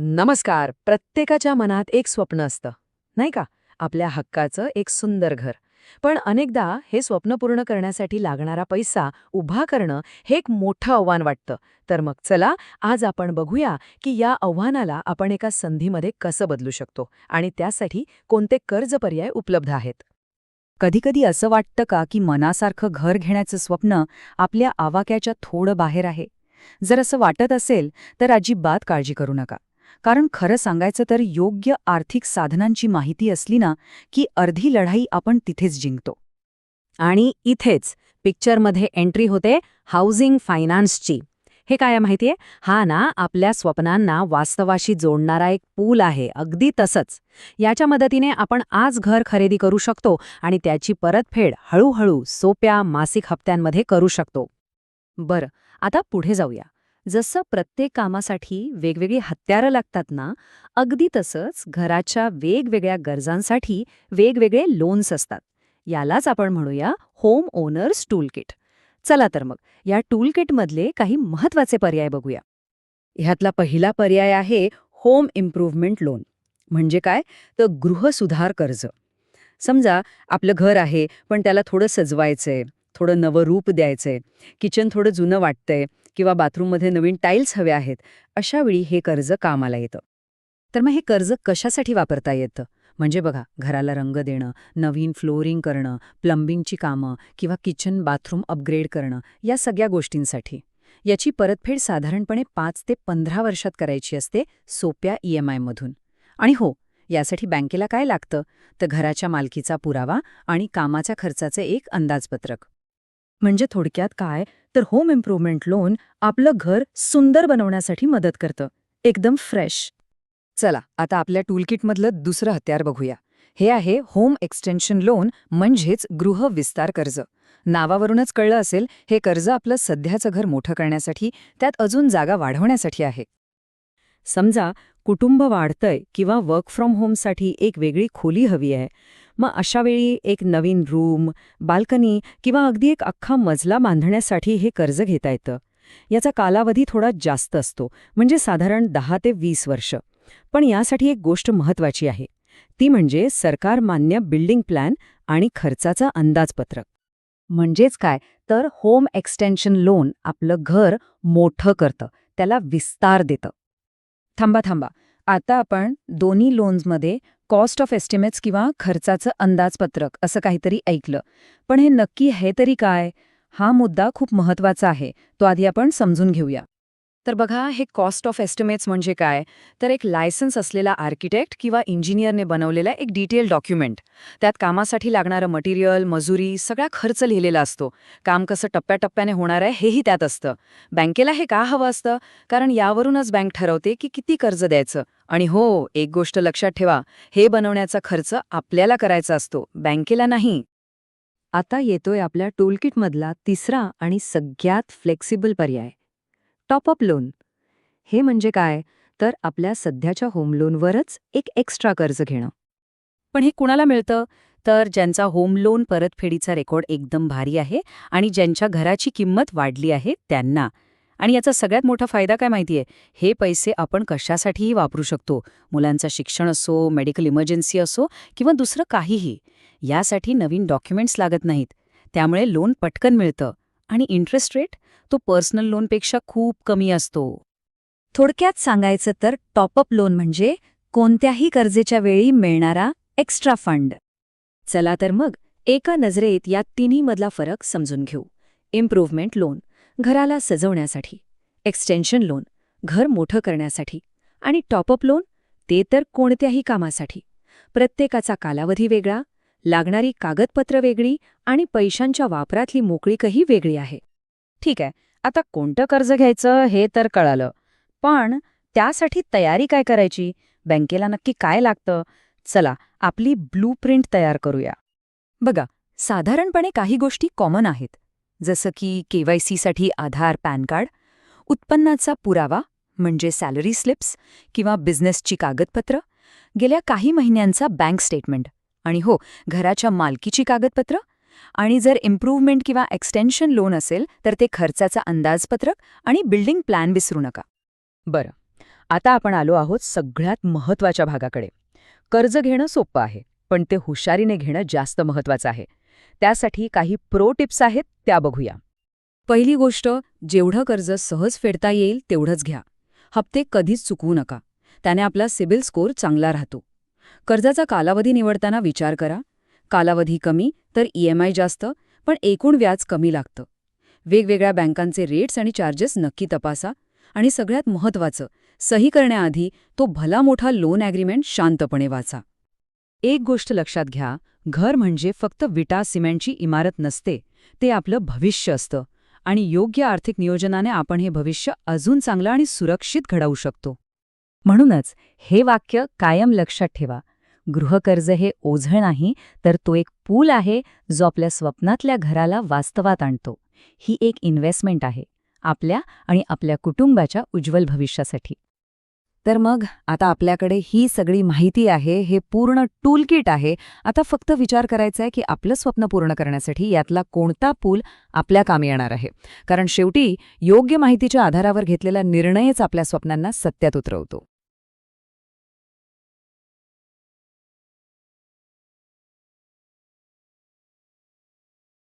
नमस्कार. प्रत्येकाच्या मनात एक स्वप्न असतं नाही का? आपल्या हक्काचं एक सुंदर घर. पण अनेकदा हे स्वप्न पूर्ण करण्यासाठी लागणारा पैसा उभा करणं हे एक मोठं आव्हान वाटतं. तर मग चला आज आपण बघूया की या आव्हानाला आपण एका संधीमध्ये कसं बदलू शकतो आणि त्यासाठी कोणते कर्ज पर्याय उपलब्ध आहेत. कधीकधी असं वाटतं का की मनासारखं घर घेण्याचं स्वप्न आपल्या आवाक्याच्या थोडं बाहेर आहे? जर असं वाटत असेल तर अजिबात काळजी करू नका. कारण खरं सांगायचं तर योग्य आर्थिक साधनांची माहिती असली ना की अर्धी लढाई आपण तिथेच जिंकतो. आणि इथेच पिक्चरमध्ये एंट्री होते हाऊसिंग फायनान्सची. हे काय माहितीये? हा ना आपल्या स्वप्नांना वास्तवाशी जोडणारा एक पूल आहे अगदी तसंच. याच्या मदतीने आपण आज घर खरेदी करू शकतो आणि त्याची परतफेड हळूहळू सोप्या मासिक हप्त्यांमध्ये करू शकतो. बरं आता पुढे जाऊया. जसं प्रत्येक कामासाठी वेगवेगळी हत्यारं लागतात ना अगदी तसंच घराच्या वेगवेगळ्या गरजांसाठी वेगवेगळे लोन्स असतात. यालाच आपण म्हणूया होम ओनर्स टूलकिट चला तर मग या टूलकिटमधले काही महत्त्वाचे पर्याय बघूया. ह्यातला पहिला पर्याय आहे होम इम्प्रूव्हमेंट लोन म्हणजे काय? तर गृहसुधार कर्ज. समजा आपलं घर आहे पण त्याला थोडं सजवायचंय थोडं नवं रूप द्यायचंय किचन थोडं जुनं वाटतंय किंवा बाथरूममध्ये नवीन टाईल्स हवे आहेत अशा वेळी हे कर्ज कामाला येतं. तर मग हे कर्ज कशासाठी वापरता येतं? म्हणजे बघा घराला रंग देणं नवीन फ्लोरिंग करणं प्लंबिंगची कामं किंवा किचन बाथरूम अपग्रेड करणं या सगळ्या गोष्टींसाठी. याची परतफेड साधारणपणे पाच ते पंधरा वर्षात करायची असते सोप्या ई मधून आणि हो यासाठी बँकेला काय लागतं? तर घराच्या मालकीचा पुरावा आणि कामाच्या खर्चाचे एक अंदाजपत्रक. म्हणजे थोडक्यात काय? तर होम इम्प्रूव्हमेंट लोन आपलं घर सुंदर बनवण्यासाठी मदत करतं. एकदम फ्रेश चला आता आपल्या टूलकिटमधलं दुसरं हत्यार बघूया. हे आहे होम एक्सटेन्शन लोन म्हणजेच गृह विस्तार कर्ज. नावावरूनच कळलं असेल हे कर्ज आपलं सध्याचं घर मोठं करण्यासाठी त्यात अजून जागा वाढवण्यासाठी आहे. समजा कुटुंब वाढतंय किंवा वर्क फ्रॉम होमसाठी एक वेगळी खोली हवी आहे. मग अशावेळी एक नवीन रूम बाल्कनी किंवा अगदी एक अख्खा मजला बांधण्यासाठी हे कर्ज घेता येतं. याचा कालावधी थोडा जास्त असतो म्हणजे साधारण दहा ते वीस वर्ष. पण यासाठी एक गोष्ट महत्वाची आहे. ती म्हणजे सरकार मान्य बिल्डिंग प्लॅन आणि खर्चाचं अंदाजपत्रक. म्हणजेच काय? तर होम एक्सटेन्शन लोन आपलं घर मोठं करतं त्याला विस्तार देतं. थांबा थांबा. आता आपण दोन्ही लोन्समध्ये कॉस्ट ऑफ एस्टिमेट्स किंवा खर्चाचं अंदाजपत्रक असं काहीतरी ऐकलं. पण हे नक्की हे तरी काय? हा मुद्दा खूप महत्त्वाचा आहे. तो आधी आपण समजून घेऊया. तर बघा हे कॉस्ट ऑफ एस्टिमेट्स म्हणजे काय? तर एक लायसन्स असलेला आर्किटेक्ट किंवा इंजिनियरने बनवलेला एक डिटेल डॉक्युमेंट त्यात कामासाठी लागणारं मटेरियल मजुरी सगळा खर्च लिहिलेला असतो. काम कसं टप्प्याटप्प्याने होणार आहे हेही त्यात असतं. बँकेला हे का हवं असतं? कारण यावरूनच बँक ठरवते की किती कर्ज द्यायचं. आणि हो एक गोष्ट लक्षात ठेवा हे बनवण्याचा खर्च आपल्याला करायचा असतो बँकेला नाही. आता येतोय आपल्या टूलकिटमधला तिसरा आणि सगळ्यात फ्लेक्सिबल पर्याय. Top up loan. हे म्हणजे काय? तर आपल्या सध्याच्या होम लोनवरच एक एक्स्ट्रा कर्ज घेणं. पण हे कुणाला मिळतं? तर ज्यांचा होम लोन परतफेडीचा रेकॉर्ड एकदम भारी आहे आणि ज्यांच्या घराची किंमत वाढली आहे त्यांना. आणि याचा सगळ्यात मोठा फायदा काय माहितीये? हे पैसे आपण कशासाठीही वापरू शकतो. मुलांचं शिक्षण असो मेडिकल इमर्जन्सी असो किंवा दुसरं काहीही. यासाठी नवीन डॉक्युमेंट्स लागत नाहीत. त्यामुळे लोन पटकन मिळतं. आणि इंटरेस्ट रेट? तो पर्सनल लोनपेक्षा खूप कमी असतो. थोडक्यात सांगायचं तर टॉपअप लोन म्हणजे कोणत्याही कर्जेच्या वेळी मिळणारा एक्स्ट्रा फंड. चला तर मग एका नजरेत या तिन्हीमधला फरक समजून घेऊ. इम्प्रूव्हमेंट लोन घराला सजवण्यासाठी. एक्सटेन्शन लोन घर मोठं करण्यासाठी. आणि टॉपअप लोन ते तर कोणत्याही कामासाठी. प्रत्येकाचा कालावधी वेगळा लागणारी कागदपत्र वेगळी आणि पैशांच्या वापरातली मोकळीकही वेगळी आहे. ठीक आहे आता कोणतं कर्ज घ्यायचं हे तर कळालं. पण त्यासाठी तयारी काय करायची? बँकेला नक्की काय लागतं? चला आपली ब्लू प्रिंट तयार करूया. बघा साधारणपणे काही गोष्टी कॉमन आहेत. जसं की केवायसीसाठी आधार पॅन कार्ड उत्पन्नाचा पुरावा म्हणजे सॅलरी स्लिप्स किंवा बिझनेसची कागदपत्र गेल्या काही महिन्यांचा बँक स्टेटमेंट. आणि हो घराच्या मालकीची कागदपत्र आणि जर इम्प्रूव्हमेंट किंवा एक्सटेन्शन लोन असेल तर ते खर्चाचा अंदाजपत्रक आणि बिल्डिंग प्लॅन विसरू नका. बरं आता आपण आलो आहोत सगळ्यात महत्त्वाच्या भागाकडे. कर्ज घेणं सोपं आहे पण ते हुशारीने घेणं जास्त महत्वाचं आहे. त्यासाठी काही प्रो टिप्स आहेत त्या बघूया. पहिली गोष्ट जेवढं कर्ज सहज फेडता येईल तेवढंच घ्या. हप्ते कधीच चुकवू नका. त्याने आपला सिबिल स्कोर चांगला राहतो. कर्जाचा कालावधी निवडताना विचार करा. कालावधी कमी तर ईएमआय जास्त पण एकूण व्याज कमी लागतं. वेगवेगळ्या बँकांचे रेट्स आणि चार्जेस नक्की तपासा आणि सगळ्यात महत्त्वाचं सही करण्याआधी तो भला मोठा लोन ॲग्रीमेंट शांतपणे वाचा. एक गोष्ट लक्षात घ्या घर म्हणजे फक्त विटा सिमेंटची इमारत नसते ते आपलं भविष्य असतं आणि योग्य आर्थिक नियोजनाने आपण हे भविष्य अजून चांगलं आणि सुरक्षित घडवू शकतो. म्हणूनच हे वाक्य कायम लक्षात ठेवा गृहकर्ज हे ओझळ नाही तर तो एक पूल आहे जो आपल्या स्वप्नातल्या घराला वास्तवात आणतो. ही एक इन्व्हेस्टमेंट आहे आपल्या आणि आपल्या कुटुंबाच्या उज्ज्वल भविष्यासाठी. तर मग आता आपल्याकडे ही सगळी माहिती आहे हे पूर्ण टूल किट आहे. आता फक्त विचार करायचा आहे की आपलं स्वप्न पूर्ण करण्यासाठी यातला कोणता पूल आपल्या कामी येणार आहे? कारण शेवटी योग्य माहितीच्या आधारावर घेतलेला निर्णयच आपल्या स्वप्नांना सत्यात उतरवतो.